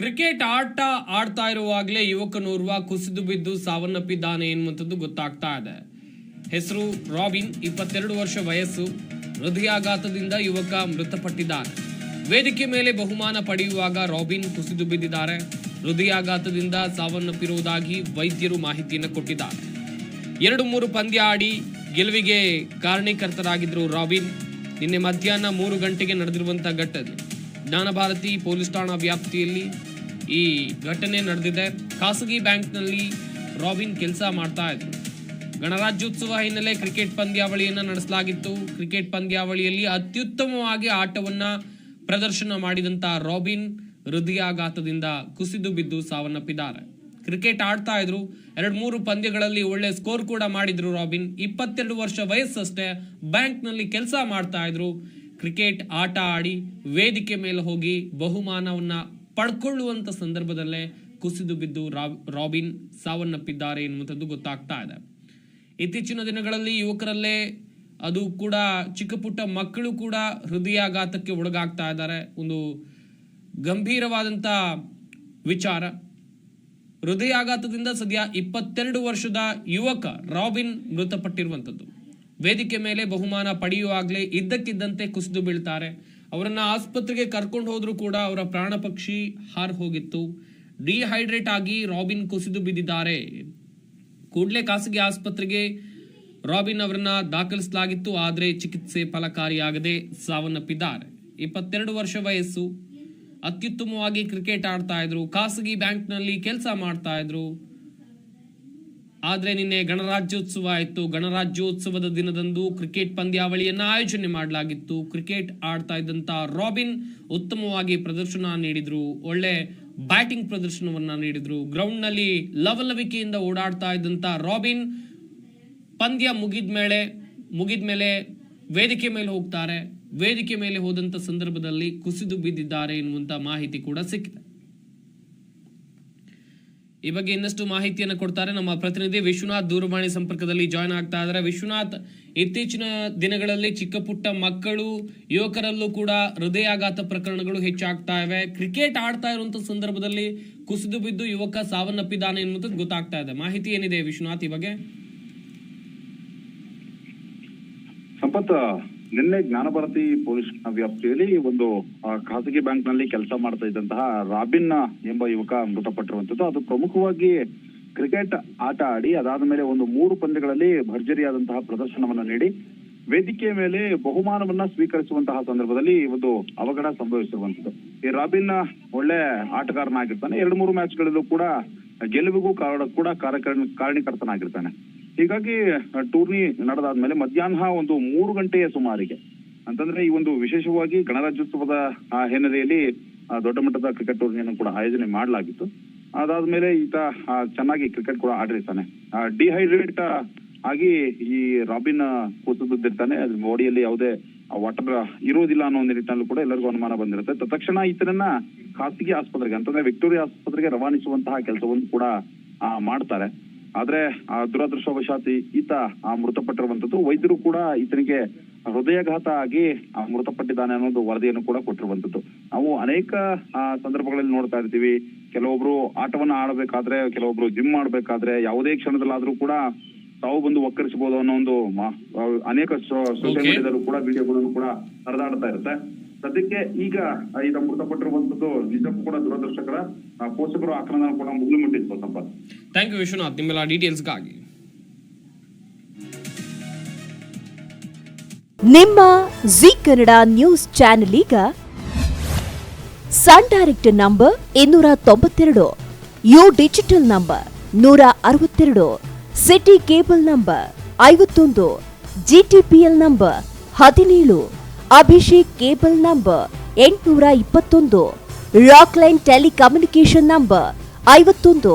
Cricket ಆಟ ಆಡ್ತಾ ಇರುವಾಗಲೇ ಯುವಕನೋರ್ವ ಕುಸಿದು ಬಿದ್ದು ಸಾವನ್ನಪ್ಪಿದ್ದಾನೆ ಎನ್ನುವಂಥದ್ದು ಗೊತ್ತಾಗ್ತಾ ಇದೆ. ಹೆಸರು ರಾಬಿನ್, ಇಪ್ಪತ್ತೆರಡು ವರ್ಷ ವಯಸ್ಸು, ಹೃದಯಾಘಾತದಿಂದ ಯುವಕ ಮೃತಪಟ್ಟಿದ್ದಾನೆ. ವೇದಿಕೆ ಮೇಲೆ ಬಹುಮಾನ ಪಡೆಯುವಾಗ ರಾಬಿನ್ ಕುಸಿದು ಬಿದ್ದಿದ್ದಾರೆ. ಹೃದಯಾಘಾತದಿಂದ ಸಾವನ್ನಪ್ಪಿರುವುದಾಗಿ ವೈದ್ಯರು ಮಾಹಿತಿಯನ್ನು ಕೊಟ್ಟಿದ್ದಾರೆ. ಎರಡು ಮೂರು ಪಂದ್ಯ ಆಡಿ ಗೆಲುವಿಗೆ ಕಾರಣೀಕರ್ತರಾಗಿದ್ದರು ರಾಬಿನ್. ನಿನ್ನೆ ಮಧ್ಯಾಹ್ನ ಮೂರು ಗಂಟೆಗೆ ನಡೆದಿರುವಂಥ ಘಟನೆ. ಜ್ಞಾನಭಾರತಿ ಪೊಲೀಸ್ ಠಾಣಾ ವ್ಯಾಪ್ತಿಯಲ್ಲಿ ಈ ಘಟನೆ ನಡೆದಿದೆ. ಖಾಸಗಿ ಬ್ಯಾಂಕ್ನಲ್ಲಿ ರಾಬಿನ್ ಕೆಲಸ ಮಾಡ್ತಾ ಇದ್ರು. ಗಣರಾಜ್ಯೋತ್ಸವ ಹಿನ್ನೆಲೆ ಕ್ರಿಕೆಟ್ ಪಂದ್ಯಾವಳಿಯನ್ನು ನಡೆಸಲಾಗಿತ್ತು. ಕ್ರಿಕೆಟ್ ಪಂದ್ಯಾವಳಿಯಲ್ಲಿ ಅತ್ಯುತ್ತಮವಾಗಿ ಆಟವನ್ನ ಪ್ರದರ್ಶನ ಮಾಡಿದಂತ ರಾಬಿನ್ ಹೃದಯಾಘಾತದಿಂದ ಕುಸಿದು ಬಿದ್ದು ಸಾವನ್ನಪ್ಪಿದ್ದಾರೆ. ಕ್ರಿಕೆಟ್ ಆಡ್ತಾ ಇದ್ರು. ಎರಡ್ ಮೂರು ಪಂದ್ಯಗಳಲ್ಲಿ ಒಳ್ಳೆ ಸ್ಕೋರ್ ಕೂಡ ಮಾಡಿದ್ರು ರಾಬಿನ್. ಇಪ್ಪತ್ತೆರಡು ವರ್ಷ ವಯಸ್ಸಷ್ಟೇ ಬ್ಯಾಂಕ್ನಲ್ಲಿ ಕೆಲಸ ಮಾಡ್ತಾ ಇದ್ರು. ಕ್ರಿಕೆಟ್ ಆಟ ಆಡಿ ವೇದಿಕೆ ಮೇಲೆ ಹೋಗಿ ಬಹುಮಾನವನ್ನ ಪಡ್ಕೊಳ್ಳುವಂತ ಸಂದರ್ಭದಲ್ಲೇ ಕುಸಿದು ಬಿದ್ದು ರಾಬಿನ್ ಸಾವನ್ನಪ್ಪಿದ್ದಾರೆ ಎನ್ನುವಂಥದ್ದು ಗೊತ್ತಾಗ್ತಾ ಇದೆ. ಇತ್ತೀಚಿನ ದಿನಗಳಲ್ಲಿ ಯುವಕರಲ್ಲೇ ಅದು ಕೂಡ ಚಿಕ್ಕ ಪುಟ್ಟ ಮಕ್ಕಳು ಕೂಡ ಹೃದಯಾಘಾತಕ್ಕೆ ಒಳಗಾಗ್ತಾ ಇದ್ದಾರೆ. ಒಂದು ಗಂಭೀರವಾದಂಥ ವಿಚಾರ. ಹೃದಯಾಘಾತದಿಂದ ಸದ್ಯ ಇಪ್ಪತ್ತೆರಡು ವರ್ಷದ ಯುವಕ ರಾಬಿನ್ ಮೃತಪಟ್ಟಿರುವಂಥದ್ದು. ವೇದಿಕೆ ಮೇಲೆ ಬಹುಮಾನ ಪಡೆಯುವಾಗಲೇ ಇದ್ದಕ್ಕಿದ್ದಂತೆ ಕುಸಿದು ಬೀಳ್ತಾರೆ. ಅವರನ್ನ ಆಸ್ಪತ್ರೆಗೆ ಕರ್ಕೊಂಡು ಹೋದ್ರೂ ಕೂಡ ಅವರ ಪ್ರಾಣ ಪಕ್ಷಿ ಹಾರ್ ಹೋಗಿತ್ತು. ಡಿಹೈಡ್ರೇಟ್ ಆಗಿ ರಾಬಿನ್ ಕುಸಿದು ಬಿದ್ದಿದ್ದಾರೆ. ಕೂಡಲೇ ಖಾಸಗಿ ಆಸ್ಪತ್ರೆಗೆ ರಾಬಿನ್ ಅವರನ್ನ ದಾಖಲಿಸಲಾಗಿತ್ತು, ಆದರೆ ಚಿಕಿತ್ಸೆ ಫಲಕಾರಿಯಾಗದೆ ಸಾವನ್ನಪ್ಪಿದ್ದಾರೆ. ಇಪ್ಪತ್ತೆರಡು ವರ್ಷ ವಯಸ್ಸು, ಅತ್ಯುತ್ತಮವಾಗಿ ಕ್ರಿಕೆಟ್ ಆಡ್ತಾ ಇದ್ರು, ಖಾಸಗಿ ಬ್ಯಾಂಕ್ನಲ್ಲಿ ಕೆಲಸ ಮಾಡ್ತಾ ಇದ್ರು. ಆದ್ರೆ ನಿನ್ನೆ ಗಣರಾಜ್ಯೋತ್ಸವ ಆಯಿತು. ಗಣರಾಜ್ಯೋತ್ಸವದ ದಿನದಂದು ಕ್ರಿಕೆಟ್ ಪಂದ್ಯಾವಳಿಯನ್ನು ಆಯೋಜನೆ ಮಾಡಲಾಗಿತ್ತು. ಕ್ರಿಕೆಟ್ ಆಡ್ತಾ ಇದ್ದಂಥ ರಾಬಿನ್ ಉತ್ತಮವಾಗಿ ಪ್ರದರ್ಶನ ನೀಡಿದ್ರು. ಒಳ್ಳೆ ಬ್ಯಾಟಿಂಗ್ ಪ್ರದರ್ಶನವನ್ನ ನೀಡಿದ್ರು. ಗ್ರೌಂಡ್ನಲ್ಲಿ ಲವಲವಿಕೆಯಿಂದ ಓಡಾಡ್ತಾ ಇದ್ದಂಥ ರಾಬಿನ್ ಪಂದ್ಯ ಮುಗಿದ ಮೇಲೆ ಮುಗಿದ ಮೇಲೆ ವೇದಿಕೆ ಮೇಲೆ ಹೋಗ್ತಾರೆ. ವೇದಿಕೆ ಮೇಲೆ ಹೋದಂತ ಸಂದರ್ಭದಲ್ಲಿ ಕುಸಿದು ಬಿದ್ದಿದ್ದಾರೆ ಎನ್ನುವಂಥ ಮಾಹಿತಿ ಕೂಡ ಸಿಕ್ಕಿದೆ. ಈ ಬಗ್ಗೆ ಇನ್ನಷ್ಟು ಮಾಹಿತಿಯನ್ನು ಕೊಡ್ತಾರೆ ನಮ್ಮ ಪ್ರತಿನಿಧಿ ವಿಶ್ವನಾಥ್ ದೂರವಾಣಿ ಸಂಪರ್ಕದಲ್ಲಿ ಜಾಯ್ನ್ ಆಗ್ತಾ ಇದ್ದಾರೆ. ವಿಶ್ವನಾಥ್, ಇತ್ತೀಚಿನ ದಿನಗಳಲ್ಲಿ ಚಿಕ್ಕ ಪುಟ್ಟ ಮಕ್ಕಳು, ಯುವಕರಲ್ಲೂ ಕೂಡ ಹೃದಯಾಘಾತ ಪ್ರಕರಣಗಳು ಹೆಚ್ಚಾಗ್ತಾ ಇವೆ. ಕ್ರಿಕೆಟ್ ಆಡ್ತಾ ಇರುವಂತ ಸಂದರ್ಭದಲ್ಲಿ ಕುಸಿದು ಬಿದ್ದು ಯುವಕ ಸಾವನ್ನಪ್ಪಿದ್ದಾನೆ ಎನ್ನುವಂಥದ್ದು ಗೊತ್ತಾಗ್ತಾ ಇದೆ. ಮಾಹಿತಿ ಏನಿದೆ ವಿಶ್ವನಾಥ್ ಈ ಬಗ್ಗೆ? ನಿನ್ನೆ ಜ್ಞಾನಭಾರತಿ ಪೊಲೀಸ್ ವ್ಯಾಪ್ತಿಯಲ್ಲಿ ಒಂದು ಖಾಸಗಿ ಬ್ಯಾಂಕ್ನಲ್ಲಿ ಕೆಲಸ ಮಾಡ್ತಾ ಇದ್ದಂತಹ ರಾಬಿನ್ ಎಂಬ ಯುವಕ ಮೃತಪಟ್ಟಿರುವಂತದ್ದು ಅದು ಪ್ರಮುಖವಾಗಿ ಕ್ರಿಕೆಟ್ ಆಟ ಆಡಿ ಅದಾದ ಮೇಲೆ ಒಂದು ಮೂರು ಪಂದ್ಯಗಳಲ್ಲಿ ಭರ್ಜರಿಯಾದಂತಹ ಪ್ರದರ್ಶನವನ್ನು ನೀಡಿ ವೇದಿಕೆಯ ಮೇಲೆ ಬಹುಮಾನವನ್ನ ಸ್ವೀಕರಿಸುವಂತಹ ಸಂದರ್ಭದಲ್ಲಿ ಒಂದು ಅವಘಡ ಸಂಭವಿಸಿರುವಂತದ್ದು ಈ ರಾಬಿನ್ ಒಳ್ಳೆ ಆಟಗಾರನಾಗಿರ್ತಾನೆ. ಎರಡು, ಮೂರು ಮ್ಯಾಚ್ಗಳಲ್ಲೂ ಕೂಡ ಗೆಲುವಿಗೂ ಕೂಡ ಕಾರ್ಯಕರ್ತ ಕಾರಣೀಕರ್ತನಾಗಿರ್ತಾನೆ. ಹೀಗಾಗಿ ಟೂರ್ನಿ ನಡೆದಾದ್ಮೇಲೆ ಮಧ್ಯಾಹ್ನ ಒಂದು ಮೂರು ಗಂಟೆಯ ಸುಮಾರಿಗೆ. ಅಂತಂದ್ರೆ ಈ ಒಂದು ವಿಶೇಷವಾಗಿ ಗಣರಾಜ್ಯೋತ್ಸವದ ಹಿನ್ನೆಲೆಯಲ್ಲಿ ದೊಡ್ಡ ಮಟ್ಟದ ಕ್ರಿಕೆಟ್ ಟೂರ್ನಿಯನ್ನು ಕೂಡ ಆಯೋಜನೆ ಮಾಡಲಾಗಿತ್ತು. ಅದಾದ್ಮೇಲೆ ಈತ ಚೆನ್ನಾಗಿ ಕ್ರಿಕೆಟ್ ಕೂಡ ಆಡಿರ್ತಾನೆ. ಡಿಹೈಡ್ರೇಟ್ ಆಗಿ ಈ ರಾಬಿನ್ ಕೂತು ಬಿದ್ದಿರ್ತಾನೆ ಅದ್ರ ಬಾಡಿಯಲ್ಲಿ ಯಾವುದೇ ವಾಟರ್ ಇರೋದಿಲ್ಲ ಅನ್ನೋ ಒಂದು ನಿಟ್ಟಿನಲ್ಲೂ ಕೂಡ ಎಲ್ಲರಿಗೂ ಅನುಮಾನ ಬಂದಿರುತ್ತೆ. ತಕ್ಷಣ ಈತನನ್ನ ಖಾಸಗಿ ಆಸ್ಪತ್ರೆಗೆ, ಅಂತಂದ್ರೆ ವಿಕ್ಟೋರಿಯಾ ಆಸ್ಪತ್ರೆಗೆ ರವಾನಿಸುವಂತಹ ಕೆಲಸವನ್ನು ಕೂಡ ಮಾಡ್ತಾರೆ. ಆದ್ರೆ ಆ ದುರದೃಷ್ಟವಶಾತ್ ಈತ ಆ ಮೃತಪಟ್ಟಿರುವಂತದ್ದು ವೈದ್ಯರು ಕೂಡ ಈತನಿಗೆ ಹೃದಯಾಘಾತ ಆಗಿ ಆ, ಮೃತಪಟ್ಟಿದ್ದಾನೆ ಅನ್ನೋದು ವರದಿಯನ್ನು ಕೂಡ ಕೊಟ್ಟಿರುವಂತದ್ದು ನಾವು ಅನೇಕ ಆ, ಸಂದರ್ಭಗಳಲ್ಲಿ ನೋಡ್ತಾ ಇರ್ತೀವಿ. ಕೆಲವೊಬ್ರು ಆಟವನ್ನ ಆಡಬೇಕಾದ್ರೆ ಕೆಲವೊಬ್ರು ಜಿಮ್ ಮಾಡ್ಬೇಕಾದ್ರೆ ಯಾವುದೇ ಕ್ಷಣದಲ್ಲಾದ್ರೂ ಕೂಡ ತಾವು ಬಂದು ಒಕ್ಕರಿಸಬಹುದು ಅನ್ನೋ ಒಂದು ಅನೇಕ ಸೋಷಿಯಲ್ ಮೀಡಿಯಾದಲ್ಲೂ ಕೂಡ ವಿಡಿಯೋಗಳನ್ನು ಕೂಡ ಹರಿದಾಡ್ತಾ ಇರುತ್ತೆ. ಸದ್ಯಕ್ಕೆ ಈಗ ಈತ ಮೃತಪಟ್ಟಿರುವಂತದ್ದು ನಿಜಕ್ಕೂ ಕೂಡ ದುರದೃಷ್ಟಕರ. ಪೋಷಕರು ಆಕ್ರಮಣ ಕೂಡ ಮುಗಿಲು ಮುಟ್ಟಿತ್ತು ಸಂಪತ್ ಥ್ಯಾಂಕ್ ಯು ವಿಶ್ವನಾಥ್ ನಿಮ್ಮೆಲ್ಲ ಡೀಟೇಲ್ಸ್ಗಾಗಿ ನಿಮ್ಮ ಜಿ ಕನ್ನಡ ನ್ಯೂಸ್ ಚಾನೆಲ್ ಈಗ ಸನ್ ಡೈರೆಕ್ಟ್ ನಂಬರ್ ಇನ್ನೂರ ತೊಂಬತ್ತೆರಡು ಯು ಡಿಜಿಟಲ್ ನಂಬರ್ ನೂರ ಅರವತ್ತೆರಡು ಸಿಟಿ ಕೇಬಲ್ ನಂಬರ್ ಐವತ್ತೊಂದು ಜಿಟಿಪಿಎಲ್ ನಂಬರ್ ಹದಿನೇಳು ಅಭಿಷೇಕ್ ಕೇಬಲ್ ನಂಬರ್ ಎಂಟುನೂರ ಇಪ್ಪತ್ತೊಂದು ರಾಕ್ಲೈನ್ ಟೆಲಿಕಮ್ಯುನಿಕೇಶನ್ ನಂಬರ್ ಐವತ್ತೊಂದು